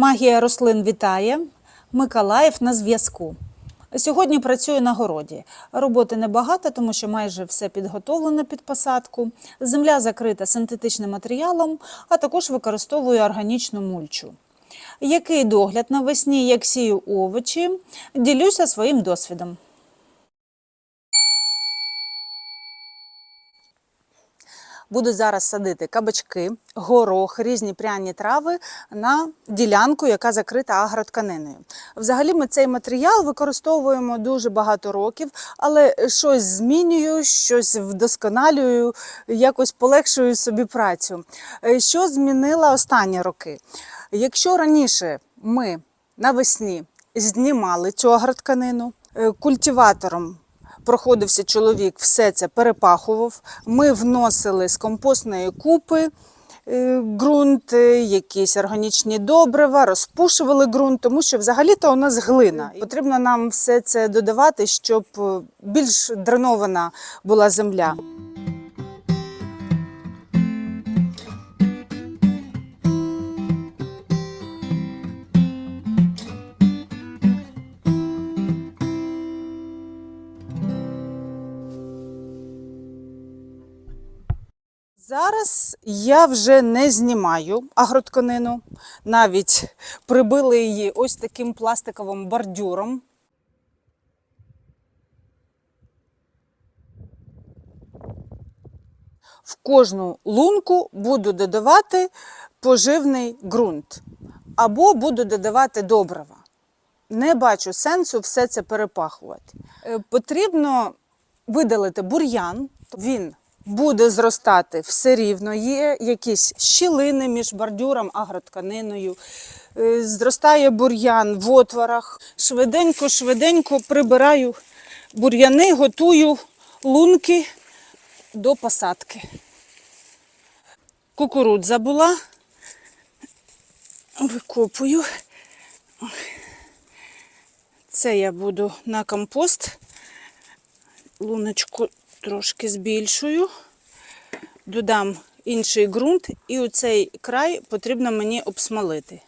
Магія рослин вітає. Миколаїв на зв'язку. Сьогодні працюю на городі. Роботи небагато, тому що майже все підготовлено під посадку. Земля закрита синтетичним матеріалом, а також використовую органічну мульчу. Який догляд навесні, як сію овочі, ділюся своїм досвідом. Буду зараз садити кабачки, горох, різні пряні трави на ділянку, яка закрита агротканиною. Взагалі ми цей матеріал використовуємо дуже багато років, але щось змінюю, щось вдосконалюю, якось полегшую собі працю. Е, Що змінила останні роки? Якщо раніше ми навесні знімали цю агротканину е, культиватором проходився чоловік, все це перепахував. Ми вносили з компостної купи е, ґрунт, е, якісь органічні добрива, розпушували ґрунт, тому що взагалі-то у нас глина. Потрібно нам все це додавати, щоб е, більш дренована була земля. Зараз я вже не знімаю агротканину, навіть прибили її ось таким пластиковим бордюром. В кожну лунку буду додавати поживний ґрунт або буду додавати добрива. Не бачу сенсу все це перепахувати. Е, Потрібно видалити бур'ян, він буде зростати все рівно. Є якісь щілини між бордюром, агротканиною. Е, Зростає бур'ян в отворах. Швиденько, швиденько прибираю бур'яни, готую лунки до посадки. Кукурудза була. Викопую. Це я буду на компост. Луночку трошки збільшую, додам інший ґрунт, і оцей край потрібно мені обсмолити,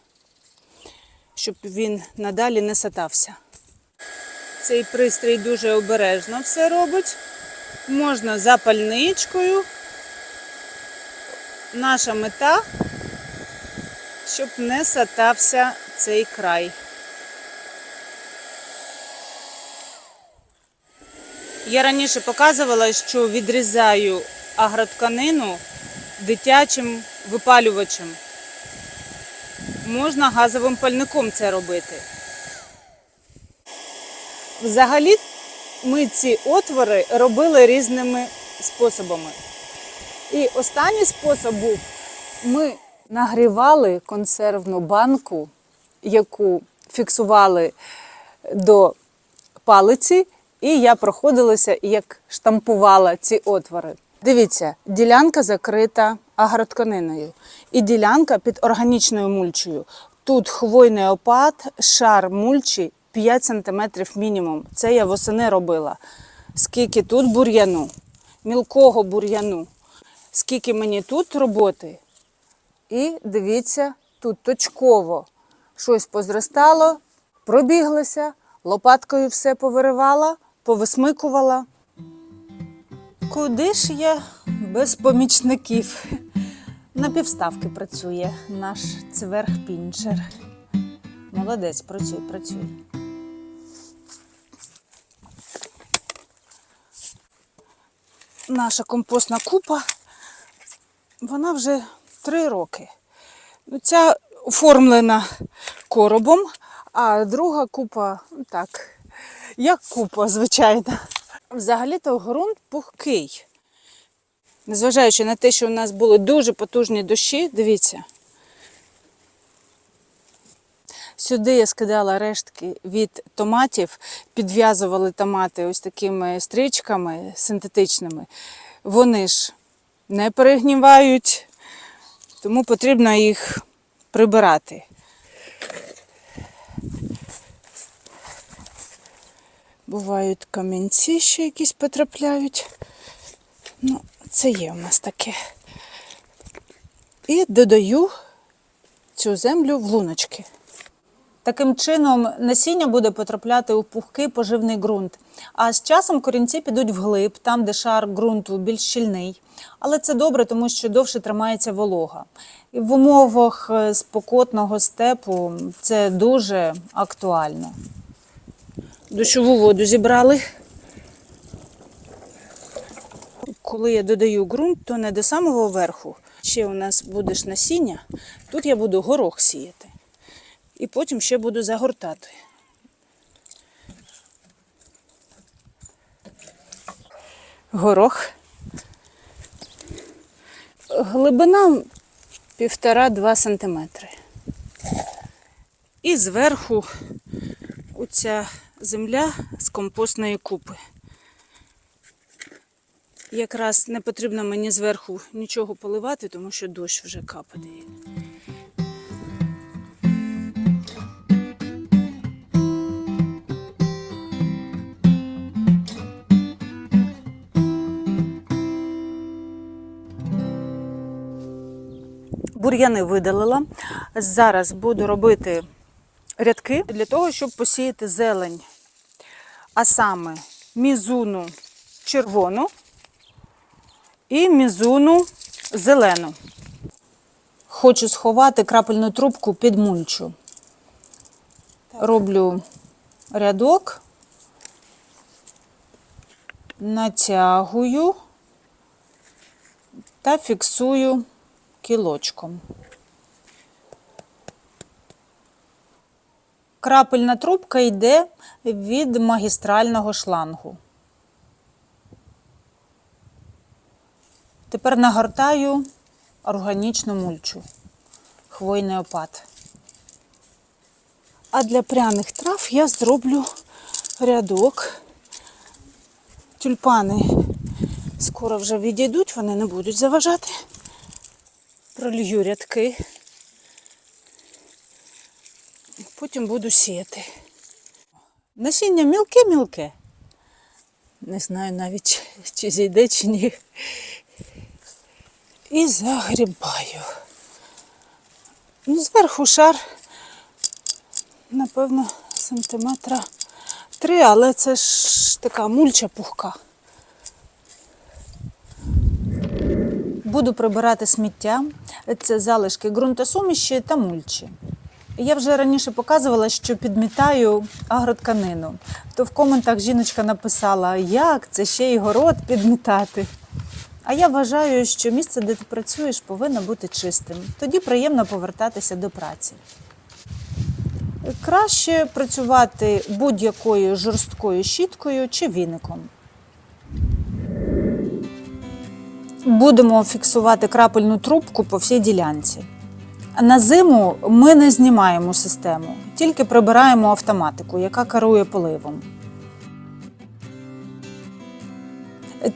щоб він надалі не сатався. Цей пристрій дуже обережно все робить. Можна запальничкою. Наша мета, щоб не сатався цей край. Я раніше показувала, що відрізаю агротканину дитячим випалювачем. Можна газовим пальником це робити. Взагалі ми ці отвори робили різними способами. І останній спосіб був, ми нагрівали консервну банку, яку фіксували до палиці, і я проходилася як штампувала ці отвори. Дивіться, ділянка закрита агротканиною і ділянка під органічною мульчею. Тут хвойний опад, шар мульчі 5 см мінімум. Це я восени робила. Скільки тут бур'яну, мілкого бур'яну, скільки мені тут роботи. І дивіться, тут точково щось позростало, пробіглося, лопаткою все повиривала, повисмикувала. Куди ж я без помічників? На півставки працює наш цверг-пінчер. Молодець, працюй, працюй. Наша компостна купа, вона вже три роки. Ну, Ця оформлена коробом, а друга купа, так, як купа, звичайно. Взагалі-то ґрунт пухкий. Незважаючи на те, що у нас були дуже потужні дощі, дивіться. Сюди я скидала рештки від томатів, підв'язували томати ось такими стрічками синтетичними. Вони ж не перегнівають, тому потрібно їх прибирати. Бувають камінці ще якісь потрапляють. Ну, це є у нас таке. І додаю цю землю в луночки. Таким чином насіння буде потрапляти у пухкий поживний ґрунт. А з часом корінці підуть вглиб, там, де шар ґрунту більш щільний. Але це добре, тому що довше тримається волога. І в умовах е, спокотного степу це дуже актуально. Дощову воду зібрали. Коли я додаю ґрунт, то не до самого верху. Ще у нас буде ж насіння. Тут я буду горох сіяти. І потім ще буду загортати. Горох. Глибина півтора-два сантиметри. І зверху оця земля з компостної купи. Якраз не потрібно мені зверху нічого поливати, тому що дощ вже капає. Бур'яни видалила. Зараз буду робити рядки для того, щоб посіяти зелень. А саме мізуну червону і мізуну зелену. Хочу сховати крапельну трубку під мульчу. Роблю рядок, натягую та фіксую кілочком. Крапельна трубка йде від магістрального шлангу. Тепер нагортаю органічну мульчу, хвойний опад. А для пряних трав я зроблю рядок. Тюльпани скоро вже відійдуть, вони не будуть заважати. Пролью рядки. Потім буду сіяти. Насіння мілке-мілке. Не знаю навіть, чи зійде, чи ні. І загрібаю. Ну, зверху шар, напевно, сантиметра три, але це ж така мульча пухка. Буду прибирати сміття, це залишки ґрунтосуміші та мульчі. Я вже раніше показувала, що підмітаю агротканину. То в коментах жіночка написала, як це ще й город підмітати. А я вважаю, що місце, де ти працюєш, повинно бути чистим. Тоді приємно повертатися до праці. Краще працювати будь-якою жорсткою щіткою чи віником. Будемо фіксувати крапельну трубку по всій ділянці. На зиму ми не знімаємо систему, тільки прибираємо автоматику, яка керує поливом.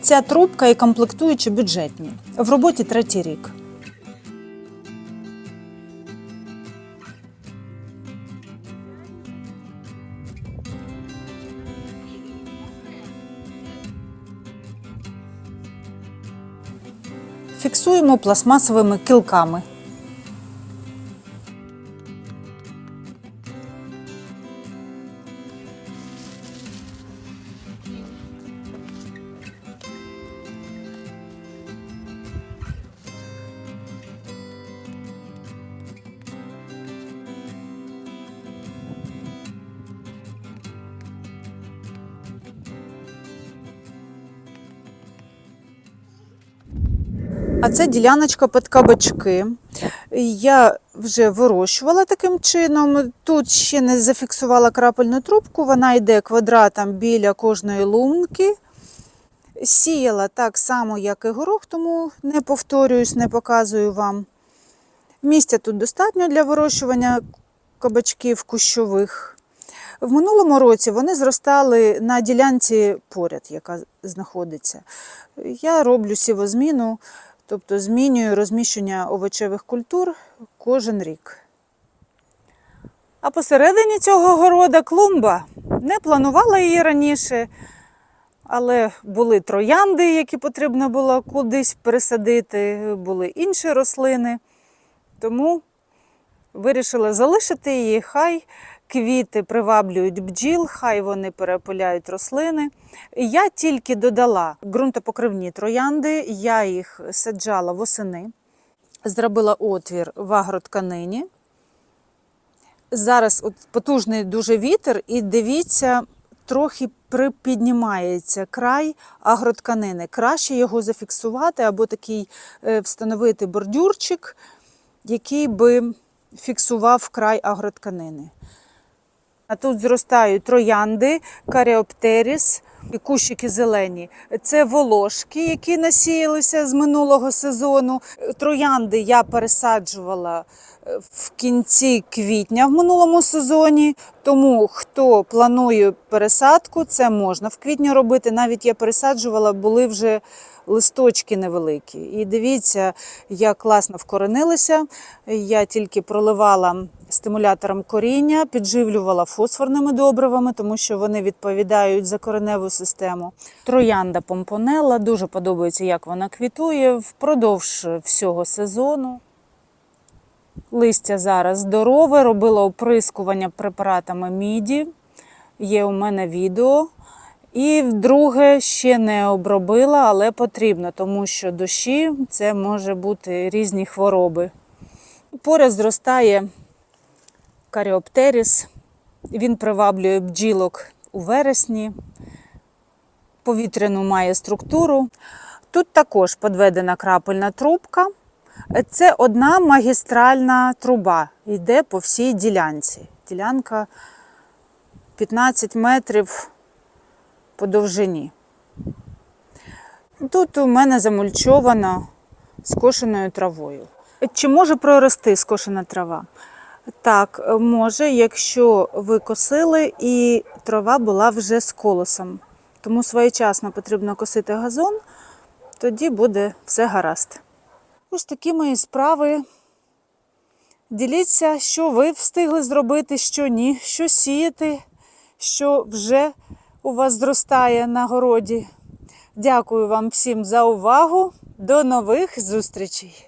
Ця трубка і комплектуючі бюджетні. В роботі третій рік. Фіксуємо пластмасовими кілками. А це діляночка під кабачки. Я вже вирощувала таким чином. Тут ще не зафіксувала крапельну трубку, вона йде квадратом біля кожної лунки. Сіяла так само, як і горох, тому не повторююсь, не показую вам. Місця тут достатньо для вирощування кабачків кущових. В минулому році вони зростали на ділянці поряд, яка знаходиться. Я роблю сівозміну, тобто змінюю розміщення овочевих культур кожен рік. А посередині цього города клумба. Не планувала її раніше, але були троянди, які потрібно було кудись пересадити, були інші рослини. Тому Вирішила залишити її, хай квіти приваблюють бджіл, хай вони перепиляють рослини. Я тільки додала ґрунтопокривні троянди, я їх саджала восени, зробила отвір в агротканині. Зараз от потужний дуже вітер, і дивіться, трохи припіднімається край агротканини. Краще його зафіксувати або такий е, встановити бордюрчик, який би фіксував край агротканини. А тут зростають троянди, каріоптеріс і кущики зелені. Це волошки, які насіялися з минулого сезону. Троянди я пересаджувала е, в кінці квітня в минулому сезоні. Тому хто планує пересадку, це можна в квітні робити. Навіть я пересаджувала, були вже листочки невеликі. І дивіться, як класно вкоренилися. Я тільки проливала стимулятором коріння, підживлювала фосфорними добривами, тому що вони відповідають за кореневу систему. Троянда помпонелла дуже подобається, як вона квітує впродовж всього сезону. Листя зараз здорове, робила оприскування препаратами міді. Є у мене відео. І вдруге ще не обробила, але потрібно, тому що дощі це може бути різні хвороби. Поряд зростає каріоптеріс. Він приваблює бджілок у вересні, повітряну має структуру. Тут також подведена крапельна трубка. Це одна магістральна труба, йде по всій ділянці. Ділянка 15 метрів по довжині. Тут у мене замульчовано скошеною травою. Чи може прорости скошена трава? Так, може, якщо ви косили і трава була вже з колосом. Тому своєчасно потрібно косити газон, тоді буде все гаразд. Ось такі мої справи. Діліться, що ви встигли зробити, що ні, що сіяти, що вже у вас зростає на городі. Дякую вам всім за увагу. До нових зустрічей!